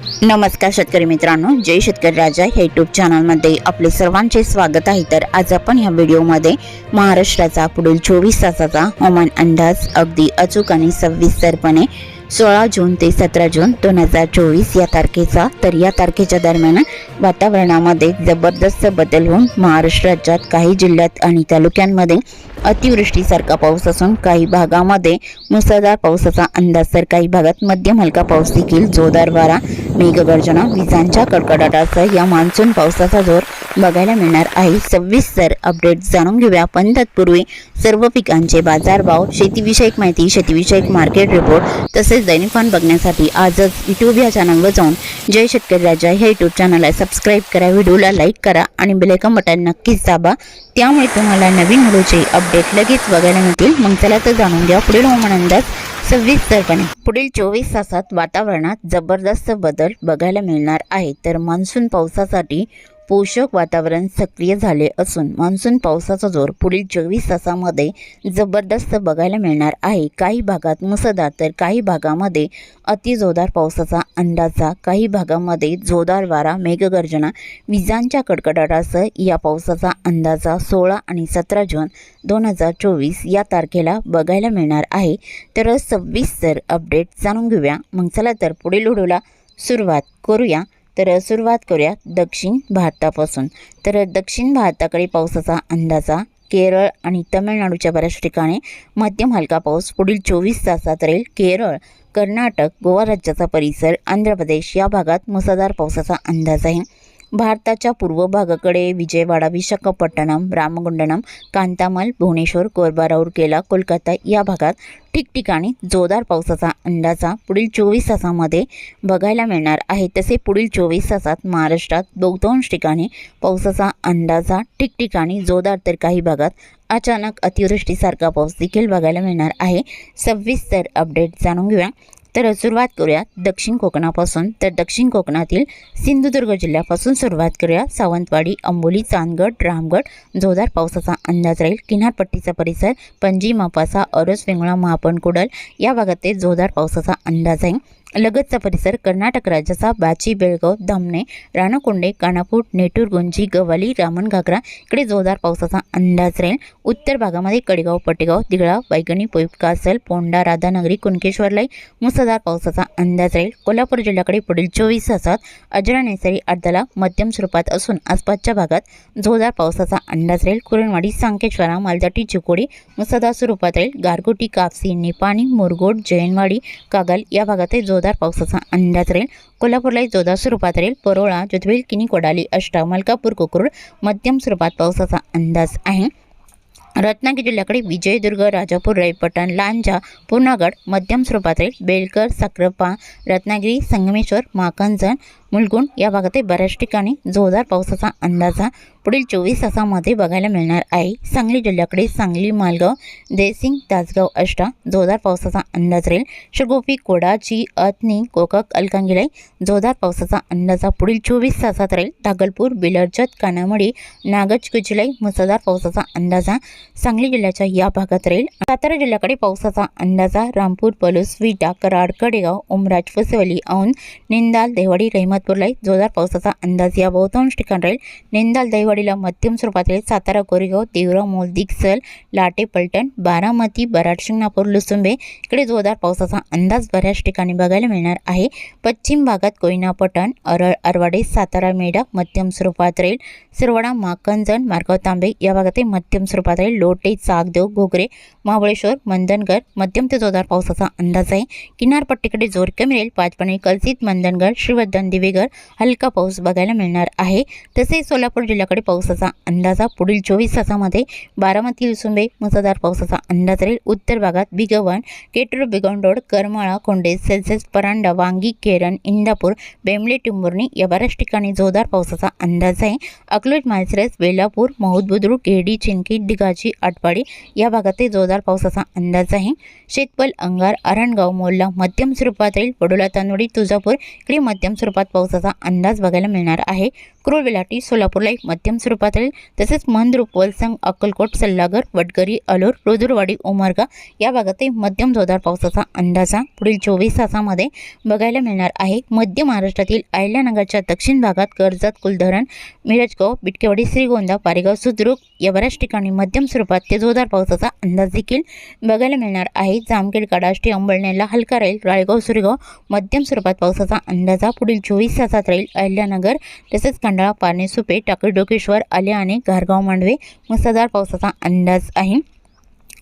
नमस्कार शेतकरी मित्रांनो जय शेतकरी राजा हे यूट्यूब चॅनलमध्ये आपले सर्वांचे स्वागत आहे. तर आज आपण ह्या व्हिडिओमध्ये महाराष्ट्राचा पुढील चोवीस तासाचा हवामान अंदाज अगदी अचूक आणि सविस्तरपणे सोळा जून ते सतरा जून दोन हजार चोवीस या तारखेचा तर या तारखेच्या दरम्यान वातावरणामध्ये जबरदस्त बदल होऊन महाराष्ट्र राज्यात काही जिल्ह्यात आणि तालुक्यांमध्ये अतिवृष्टीसारखा पाऊस असून काही भागामध्ये मुसळधार पावसाचा अंदाज. तर काही भागात मध्यम हलका पाऊस देखील जोरदार वारा मेघगर्जना विजांच्या कडकडाटासह या मान्सून पावसाचा जोर बघायला मिळणार आहे. सविस्तर अपडेट जाणून घेऊया. पण तत्पूर्वी सर्व पिकांचे बाजारभाव शेतीविषयक माहिती शेतीविषयक मार्केट रिपोर्ट तसेच दैनिकवान बघण्यासाठी आजच यूट्यूब या चॅनलवर जाऊन जय शेतकरी राजा ह्या यूट्यूब चॅनलला सबस्क्राईब करा व्हिडिओला लाईक करा आणि बेलायकन बटन नक्कीच दाबा. त्यामुळे तुम्हाला नवीन हळूचे अपडेट लगेच बघायला मिळतील. मग चला तर जाणून घ्या पुढील हवामान अंदाज सविस्तरपणे. पुढील चोवीस तासात वातावरणात जबरदस्त बदल बघायला मिळणार आहे. तर मान्सून पावसासाठी पोषक वातावरण सक्रिय झाले असून मान्सून पावसाचा जोर पुढील चोवीस तासामध्ये जबरदस्त बघायला मिळणार आहे. काही भागात मुसळधार तर काही भागामध्ये अतिजोरदार पावसाचा अंदाजा काही भागामध्ये जोरदार वारा मेघगर्जना विजांच्या कडकडाटासह या पावसाचा अंदाजा सोळा आणि सतरा जून दोन हजार चोवीस या तारखेला बघायला मिळणार आहे. तर सव्वीस तर अपडेट जाणून घेऊया. मग चला तर पुढील व्हिडिओला सुरुवात करूया. तर सुरुवात करूया दक्षिण भारतापासून. तर दक्षिण भारताकडे पावसाचा अंदाजा केरळ आणि तमिळनाडूच्या बऱ्याच ठिकाणी. मध्यम हलका पाऊस पुढील चोवीस तासात राहील केरळ कर्नाटक गोवा राज्याचा परिसर आंध्र प्रदेश या भागात मुसळधार पावसाचा अंदाज आहे. भारताच्या पूर्व भागाकडे विजयवाडा विशाखापट्टणम रामगुंडनम कांतामल भुवनेश्वर कोरबा केला कोलकाता या भागात ठिकठिकाणी जोरदार पावसाचा अंदाजा पुढील चोवीस तासामध्ये बघायला मिळणार आहे. तसे पुढील चोवीस तासात महाराष्ट्रात बहुतांश ठिकाणी पावसाचा अंदाजा ठिकठिकाणी जोरदार तर काही भागात अचानक अतिवृष्टीसारखा पाऊस देखील बघायला मिळणार आहे. सविस्तर अपडेट जाणून घेऊया. तर सुरुवात करूया दक्षिण कोकणापासून. तर दक्षिण कोकणातील सिंधुदुर्ग जिल्ह्यापासून सुरुवात करूया. सावंतवाडी अंबोली चांदगड रामगड जोरदार पावसाचा अंदाज राहील. किनारपट्टीचा परिसर पणजी मापासा अरस वेंगुळा महापण कुडल या भागात ते जोरदार पावसाचा अंदाज आहे. लगतचा परिसर कर्नाटक राज्याचा बाची बेळगाव धामणे राणकोंडे कानापूर नेटूर गुंजी गवाली रामण घागरा. इकडे जोरदार पावसाचा अंदाज राहील. उत्तर भागामध्ये कडेगाव पटेगाव दिगळा वैगणी पोईपकासल पोंडा राधानगरी कुणकेश्वरलाई मुसळधार पावसाचा अंदाज राहील. कोल्हापूर जिल्ह्याकडे पुढील चोवीस तासात अजरा नेसरी अर्धाला मध्यम स्वरूपात असून आसपासच्या भागात जोरदार पावसाचा अंदाज राहील. कुरणवाडी सांकेश्वरा मालदाटी चिकोडी मुसळधार स्वरूपात राहील. गारगोटी कापसी निपाणी मुरगोड जैनवाडी कागल या भागातही जोरदार पावसाचा अंदाज राहील. कोल्हापूरलाही जोरदार स्वरूपात राहील. परोळा जुधवेल किनी कोडाली अष्टा मलकापूर कोकरूड मध्यम स्वरूपात पावसाचा अंदाज आहे. रत्नागिरी जिल्ह्याकडे विजयदुर्ग राजापूर रायपटण लांजा पूर्णागड मध्यम स्वरूपात बेलकर साक्रपा रत्नागिरी संगमेश्वर माकंजन मुलगुण या भागातही बऱ्याच ठिकाणी जोरदार पावसाचा अंदाजा पुढील चोवीस तासामध्ये बघायला मिळणार आहे. सांगली जिल्ह्याकडे सांगली मालगाव देसिंग तासगाव अष्टा जोरदार पावसाचा अंदाज राहील. शिरगोपी कोडाची अतनी कोकक अलकांगिलाई जोरदार पावसाचा अंदाजा पुढील चोवीस तासात राहील. दागलपूर बिलरजत कानामडी नागज कुचलाई मुसळधार पावसाचा अंदाजा सांगली जिल्ह्याच्या या भागात राहील. सातारा जिल्ह्याकडे पावसाचा अंदाजा रामपूर पलूस विटा कराड कडेगाव उमराज फसवली औंध निंदाल देवाडी रहिमतपूरलाही जोरदार पावसाचा अंदाज या बहुतांश ठिकाण राहील. निंदाल दहिवाडीला मध्यम स्वरूपात राहील. सातारा कोरेगाव देवराव मोल लाटे पलटण बारामती बराड शिंगणापूर लुसुंबे. इकडे जोरदार पावसाचा अंदाज बऱ्याच ठिकाणी बघायला मिळणार आहे. पश्चिम भागात कोयना पटण अरळ अरवाडे सातारा मेढा मध्यम स्वरूपात राहील. सिरवडा माकंजन मार्गाव तांबे या भागातही मध्यम स्वरूपात राहील. लोटे चाकदेव घोगरे महाबळेश्वर मंदनगड मध्यम ते जोरदार पावसाचा अंदाज आहे. किनारपट्टीकडे जोर कमी राहील. पाचपणे कलसित मंदनगड श्रीवर्धन दिवेगर हलका पाऊस बघायला मिळणार आहे. तसेच सोलापूर जिल्ह्याकडे पावसाचा अंदाजा पुढील चोवीस तासामध्ये बारामती लुसुंबे मुसळधार पावसाचा अंदाज राहील. उत्तर भागात बिगवण केटूर बिगंडोड करमाळा कोंडे सेल्सेस परांडा वांगी केरन इंदापूर बेंबले टिंबुर्णी या बऱ्याच ठिकाणी जोरदार पावसाचा अंदाज आहे. अकलूज माळशिरस बेलापूर महूद बुद्रुक गेडी चिंकी दिगाची आटपाडी या भागातही जोरदार पावसाचा अंदाज आहे. शेतपल अंगार आरणगाव मोल्ला मध्यम स्वरूपात राहील. वडोला तांदोडी तुळजापूर इकडे मध्यम स्वरूपात पाऊस पावसाचा अंदाज बघायला मिळणार आहे. क्रूर विलाटी सोलापूरला एक मध्यम स्वरूपात राहील तसेच मंद्रुप वलसंग अक्कलकोट सल्लागर वडगरी अलोर रुद्रवाडी उमरगा या भागातही मध्यम जोरदार पावसाचा अंदाजा पुढील चोवीस तासामध्ये बघायला मिळणार आहे. मध्य महाराष्ट्रातील अहिल्यानगरच्या दक्षिण भागात कर्जत कुलधरण मिरजगाव बिटकेवाडी श्रीगोंदा पारेगाव सुद्रुक या बऱ्याच ठिकाणी मध्यम स्वरूपात ते जोरदार पावसाचा अंदाज देखील बघायला मिळणार आहे. जामखेड काडाष्टी अंबळनेरला हलका राहील राळेगाव सुरेगाव मध्यम स्वरूपात पावसाचा अंदाजा पुढील चोवीस तासात राहील अहिल्यानगर तसेच खंडाळा पारणे सुपे टाकळी डोकेश्वर आले घारगाव मांडवे मुसळधार पावसाचा अंदाज आहे.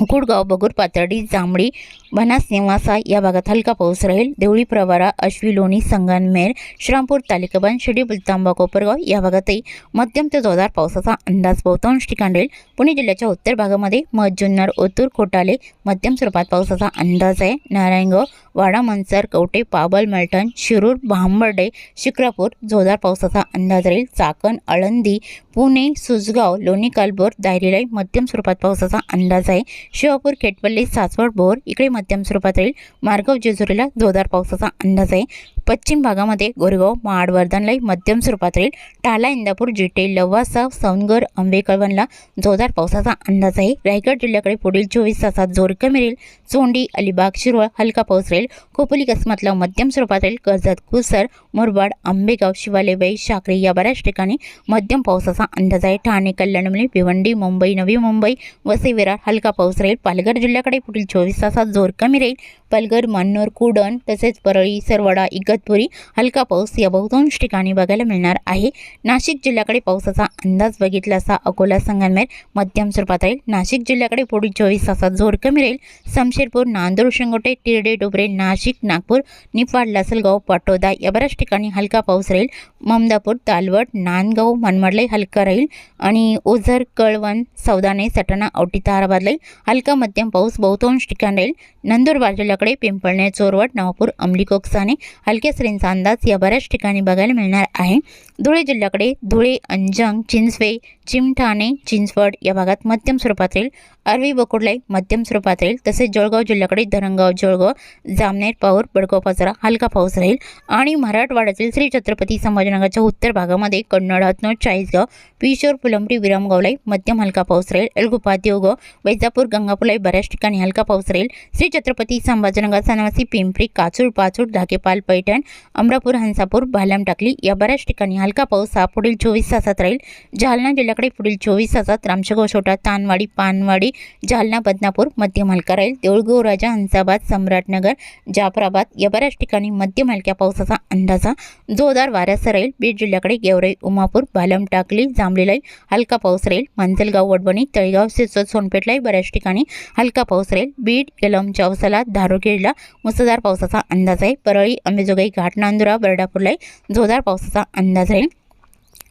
कुडगाव बगूर पातर्डी जांभळी बनास निवासा या भागात हलका पाऊस राहील. देवळी प्रवारा अश्वी लोणी संगनमेर श्रामपूर तालिकाबान शिडी बुलतांबा कोपरगाव या भागातही मध्यम ते जोरदार पावसाचा अंदाज बहुतांश ठिकाण राहील. पुणे जिल्ह्याच्या उत्तर भागामध्ये मध जुन्नर ओतूर कोटाले मध्यम स्वरूपात पावसाचा अंदाज आहे. नारायणगाव वाडा मनसर कवटे पाबल मलठण शिरूर भांबर्डे शिक्रापूर जोरदार पावसाचा अंदाज राहील. चाकण आळंदी पुणे सुजगाव लोणी कालबोर दायरीलाई मध्यम स्वरूपात पावसाचा अंदाज आहे. शिवापूर खेटपल्ली सासवड बोर इकडे मध्यम स्वरूपात राहील मार्गाव जेजुरीला जोरदार पावसाचा अंदाज आहे. पश्चिम भागामध्ये गोरेगाव माडवर्धनलाई मध्यम स्वरूपात राहील टाला इंदापूर जिटे लव्वासा सौनगर आंबेकळवणला जोरदार पावसाचा अंदाज आहे. रायगड जिल्ह्याकडे पुढील चोवीस तासात जोर कमी राहील चोंडी अलिबाग शिरोळ हलका पाऊस राहील. खोपोली कसमातला मध्यम स्वरूपात राहील कर्जत कुसर मुरबाड आंबेगाव शिवालेबाई शाकरी या बऱ्याच ठिकाणी मध्यम पावसाचा अंदाज आहे. ठाणे कल्याणमली भिवंडी मुंबई नवी मुंबई वसई विरार हलका पाऊस राहील. पालघर जिल्ह्याकडे पुढील चोवीस तासात जोर कमी राहील पालघर मान्नूर कुडण तसेच परळी सरवडा इगतपुरी हलका पाऊस या बहुतांश ठिकाणी बघायला मिळणार आहे. नाशिक जिल्ह्याकडे पावसाचा अंदाज बघितला असा अकोला संगमनेर मध्यम स्वरूपात राहील. नाशिक जिल्ह्याकडे पुढील चोवीस तासात जोर कमी राहील. शमशेरपूर नांदूर शिंगोटे तिरडे डोबरे नाशिक नागपूर निफाड लासलगाव पाटोदा या बऱ्याच ठिकाणी हलका पाऊस राहील. ममदापूर तालवट नांदगाव मनमाडलाही हलका राहील. आणि ओझर कळवण सौदाने सटाणा औटी ताराबादलाही हलका मध्यम पाऊस बहुतांश ठिकाणी राहील. नंदुरबार जिल्ह्याकडे पिंपळणे चोरवट नवापूर अंमली कोकसाने हलक्या सरींचा अंदाज या बऱ्याच ठिकाणी बघायला मिळणार आहे. धुळे जिल्ह्याकडे धुळे अंजंग चिंचवे चिमठाणे चिंचवड या भागात मध्यम स्वरूपात राहील अरवी बकुडलाई मध्यम स्वरूपात राहील तसेच जळगाव जिल्ह्याकडे धरणगाव जळगाव जामनेर पाऊर बडगाव पाचरा हलका पाऊस राहील. आणि मराठवाड्यातील श्री छत्रपती संभाजीनगरच्या उत्तर भागामध्ये कन्नड हतनोड चाळीसगाव पिशोर फुलंबरी विरामगावलाई मध्यम हलका पाऊस राहील. एलगुपा देवगाव वैजापूर गंगापूरलाई बऱ्याच ठिकाणी हलका पाऊस राहील. श्री छत्रपती संभाजीनगर सनवासी पिंपरी काचूर पाचूर धाकेपाल पैठण अमरापूर हंसापूर भालम टाकली या बऱ्याच ठिकाणी हलका पाऊस हा पुढील चोवीस तासात राहील. जालना जिल्ह्याकडे पुढील चोवीस तासात रामशेगाव छोटा तानवाडी पानवाडी जालना बदनापूर मध्यम हलका राहील. देऊळगोराजा हंसाबाद सम्राटनगर जाफराबाद या बऱ्याच ठिकाणी मध्यम हलक्या पावसाचा अंदाजा जोरदार वाऱ्यासह राहील. बीड जिल्ह्याकडे गेवराई उमापूर भालम टाकली जांभळीलाई हलका पाऊस राहील. मंजलगाव वडवणी तळेगाव सिरसोद सोनपेठलाही बऱ्याच ठिकाणी हलका पाऊस राहील. बीड यलम चौसाला धारोखेडला मुसळधार पावसाचा अंदाज आहे. परळी अंबेजोगाई घाट नांदुरा बर्डापूरलाही जोरदार पावसाचा अंदाज राहील.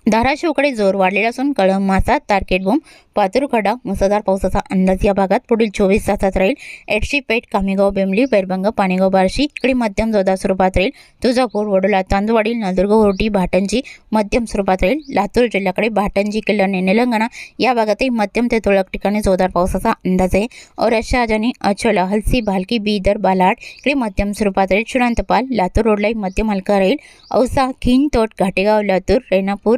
धाराशिवकडे जोर वाढलेला असून कळंब मासा तारकेटबोम पातुरखडा मुसळधार पावसाचा अंदाज या भागात. पुढील चोवीस तासात राहील एडशी पेठ कामेगाव बेंबली बैरभंग पाणेगाव बार्शी इकडे मध्यम जोरदार स्वरूपात राहील. तुळजापूर वडोला तांदवाडी नंदुरगाव रोटी भाटंजी मध्यम स्वरूपात राहील. लातूर जिल्ह्याकडे भाटंजी किल्ल्याने निलंगणा या भागातही मध्यम ते तुळक ठिकाणी जोरदार पावसाचा अंदाज आहे. और शहाजानी अचोला हलसी भालकी बीदर बालाड इकडे मध्यम स्वरूपात राहील. श्रीनंतपाल लातूर रोडलाही मध्यम हलका राहील. औसा खिंतोट घाटेगाव लातूर रेणापूर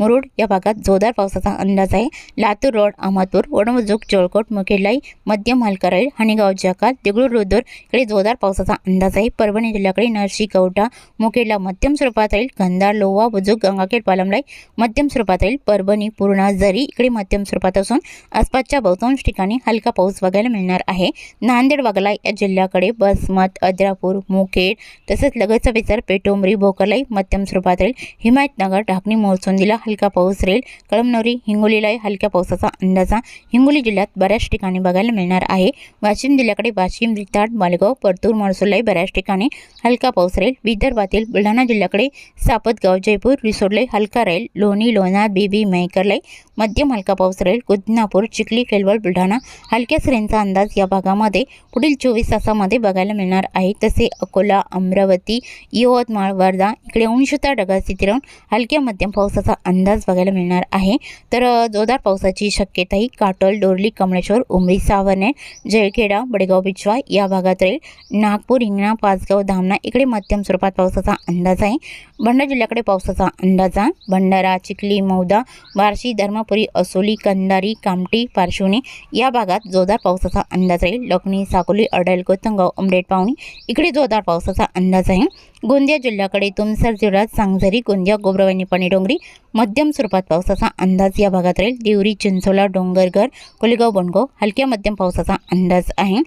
मुरुड या भागात जोरदार पावसाचा अंदाज आहे. लातूर रोड अहमदपूर वडमजूक जळकोट मुखेलाई मध्यम मालकराई राहील जकात देगळूर रुदूर इकडे जोरदार पावसाचा अंदाज आहे. परभणी जिल्ह्याकडे नरशी कवटा मुखेडला मध्यम स्वरूपात राहील कंधार लोवा बुजुक गंगाखेड पालमलाई मध्यम स्वरूपात राहील परभणी पूर्णा जरी इकडे मध्यम स्वरूपात असून आसपासच्या बहुतांश ठिकाणी हलका पाऊस बघायला मिळणार आहे. नांदेड वागला या जिल्ह्याकडे बसमत अद्रापूर मुखेड तसेच लगतचा विचार पेटोमरी भोकरलाई मध्यम स्वरूपात राहील. हिमायतनगर ढाकणी मोरचोंदीला हलका पाऊस राहील. कळमनोरी हिंगोलीलाही हलक्या पावसाचा अंदाजा हिंगोली जिल्ह्यात बऱ्याच ठिकाणी बघायला मिळणार आहे. वाशिम जिल्ह्याकडे वाशिम रिताड मालगाव परतूर महसूललाही बऱ्याच ठिकाणी हलका पाऊस राहील. विदर्भातील बुलढाणा जिल्ह्याकडे सापतगाव जयपूर रिसोडलाही हलका राहील. लोणी लोणार बीबी मयकरलाई मध्यम हलका पाऊस राहील. कुदनापूर चिखली केलवळ बुलढाणा हलक्या सरींचा अंदाज या भागामध्ये पुढील चोवीस तासामध्ये बघायला मिळणार आहे. तसे अकोला अमरावती यवतमाळ वर्धा इकडे अंशता ढगाळ स्थिती राहून हलक्या मध्यम पावसाचा अंदाज अंदाज बघायला मिळणार आहे. तर जोरदार पावसाची शक्यताही काटोल डोरली कमळेश्वर उमरी सावरणे जळखेडा बडेगाव बिचवा या भागात राहील. नागपूर हिंगणा पाचगाव धामणा इकडे मध्यम स्वरूपात पावसाचा अंदाज आहे. भंडारा जिल्ह्याकडे पावसाचा अंदाज आहे. भंडारा चिखली मौदा बार्शी धर्मपुरी असोली कंदारी कामटी पारशिवनी या भागात जोरदार पावसाचा अंदाज राहील. लखनी साकोली अडल कोतंगाव उमरेड पावणी इकडे जोरदार पावसाचा अंदाज आहे. गोंदिया जिल्ह्याकडे तुमसर जिल्ह्यात सांगझरी गोंदिया गोब्रवानी पाणीडोंगरी मध्यम स्वरूपात पावसाचा अंदाज या भागात राहील. देवरी चिंचोला डोंगरघर कोलेगाव बनगाव हलक्या मध्यम पावसाचा अंदाज आहे.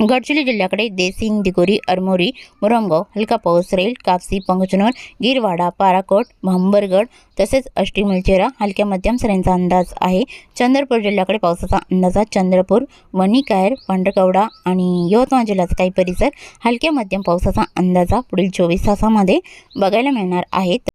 गडचिरोली जिल्ह्याकडे देसिंग दिगोरी अरमोरी मुरमगाव हलका पाऊस राहील कापसी पंगचनोर गिरवाडा पाराकोट भांबरगड तसेच अष्टीमुलचेरा हलक्या मध्यम सऱ्यांचा अंदाज आहे. चंद्रपूर जिल्ह्याकडे पावसाचा अंदाज आहे. चंद्रपूर वणीकायर पांढरकवडा आणि यवतमाळ जिल्ह्याचा काही परिसर हलक्या मध्यम पावसाचा अंदाजा पुढील चोवीस तासामध्ये बघायला मिळणार आहेत